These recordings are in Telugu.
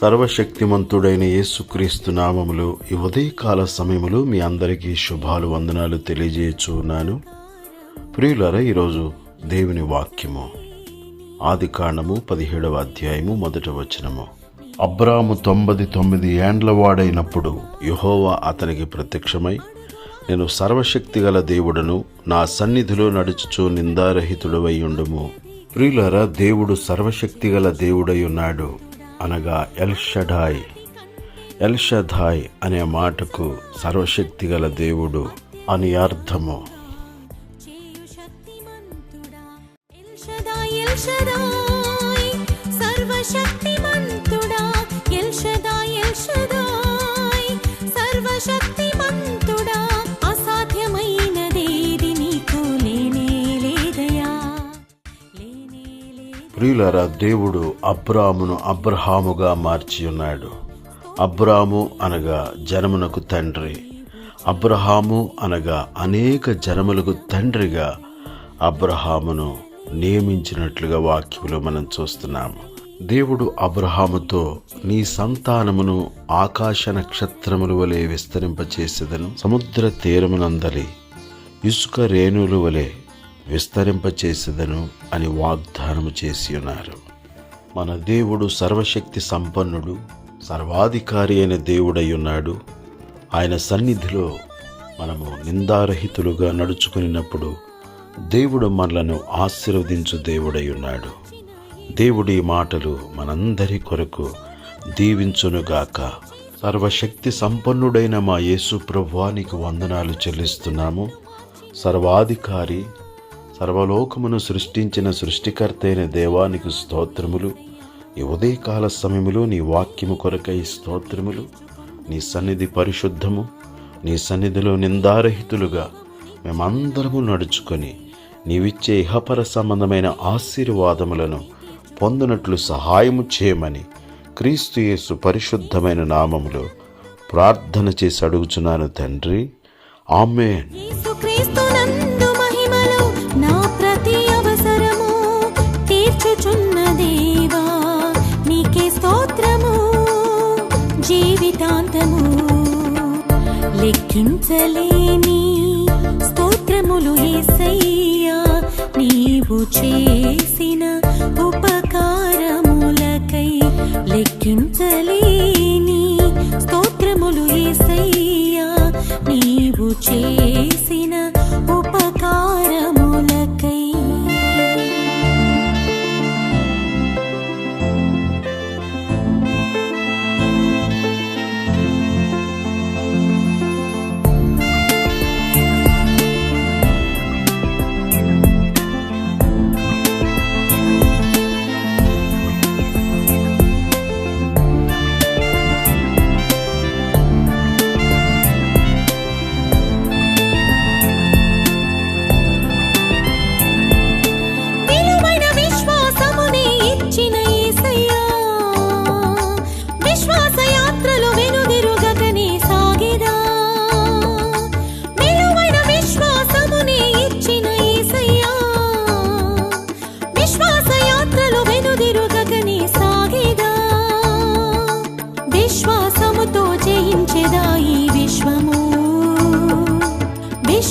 సర్వశక్తిమంతుడైన యేసుక్రీస్తు నామములు ఈ ఉదయకాల సమయములో మీ అందరికీ శుభాలు వందనాలు తెలియజేయచున్నాను. ప్రియులరా ఈరోజు దేవుని వాక్యము. ఆది కాండము పదిహేడవ అధ్యాయము మొదట వచనము. అబ్రాము తొంభది తొమ్మిది ఏండ్లవాడైనప్పుడు యుహోవా యహోవా అతనికి ప్రత్యక్షమై నేను సర్వశక్తి గల దేవుడను నా సన్నిధిలో నడుచుచు నిందారహితుడవై ఉండుము. ప్రియులరా దేవుడు సర్వశక్తి గల దేవుడై ఉన్నాడు. అనగా ఎల్షడాయ్. ఎల్షధాయ్ అనే మాటకు సర్వశక్తిగల దేవుడు అని అర్థము చేయు శక్తిమంతుడా ఎల్ షదాయ్ సర్వశక్తిమంతుడా. ఎల్ షదాయ్ ప్రియులరా దేవుడు అబ్రామును అబ్రహాముగా మార్చి ఉన్నాడు. అబ్రాము అనగా జనమునకు తండ్రి. అబ్రహాము అనగా అనేక జనములకు తండ్రిగా అబ్రహామును నియమించినట్లుగా వాక్యములో మనం చూస్తున్నాము. దేవుడు అబ్రహాముతో నీ సంతానమును ఆకాశ నక్షత్రముల వలె విస్తరింపచేసేదను సముద్ర తీరమునందలి ఇసుక రేణుల వలె విస్తరింపచేసేదను అని వాగ్దానము చేసి ఉన్నారు. మన దేవుడు సర్వశక్తి సంపన్నుడు సర్వాధికారి అయిన దేవుడై ఉన్నాడు. ఆయన సన్నిధిలో మనము నిందారహితులుగా నడుచుకునినప్పుడు దేవుడు మనలను ఆశీర్వదించు దేవుడై ఉన్నాడు. దేవుడి మాటలు మనందరి కొరకు దీవించునుగాక. సర్వశక్తి సంపన్నుడైన మా యేసు ప్రభువానికి వందనాలు చెల్లిస్తున్నాము. సర్వాధికారి సర్వలోకమును సృష్టించిన సృష్టికర్తైన దేవానికి స్తోత్రములు. ఈ ఉదయకాల సమయములో నీ వాక్యము కొరకై స్తోత్రములు. నీ సన్నిధి పరిశుద్ధము. నీ సన్నిధిలో నిందారహితులుగా మేమందరము నడుచుకొని నీవిచ్చే ఇహపర సంబంధమైన ఆశీర్వాదములను పొందినట్లు సహాయము చేయమని క్రీస్తు యేసు పరిశుద్ధమైన నామములో ప్రార్థన చేసి అడుగుచున్నాను తండ్రి. ఆమెన్. జీవితాంతము లెక్కించలేని స్తోత్రములు ఏసయ్యా నీవు చేసిన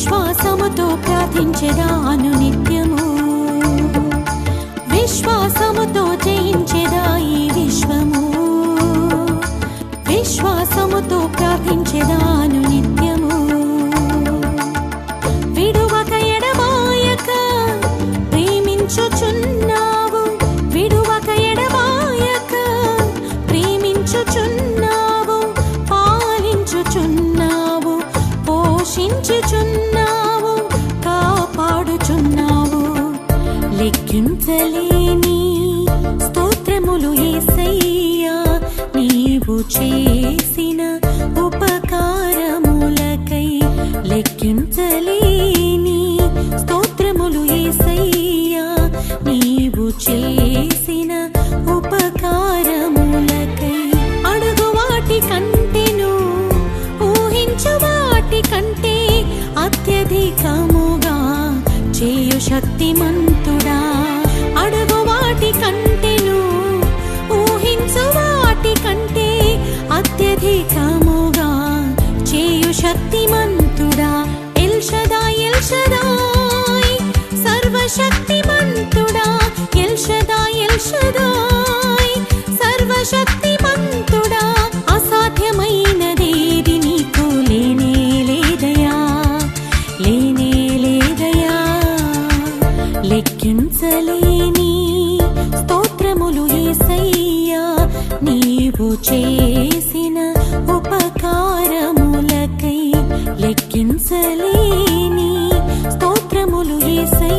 విశ్వాసముతో ప్రార్థించెదాను నిత్యము విశ్వాసముతో జయించెదా ఈ విశ్వము? విశ్వాసముతో ప్రార్థించెదా పోషించుచున్నావు కాపాడుచున్నావు. లెక్కించలేని స్తోత్రములు యేసయ్యా నీవు చేసిన శక్తిమంతుడా? అడుగు వాటి కంటెను ఊహించు వాటి కంటే అత్యధికముగా చేయు శక్తిమంతు చేసిన ఉపకారములకై లెక్కించలేని స్తోత్రములు ఏసై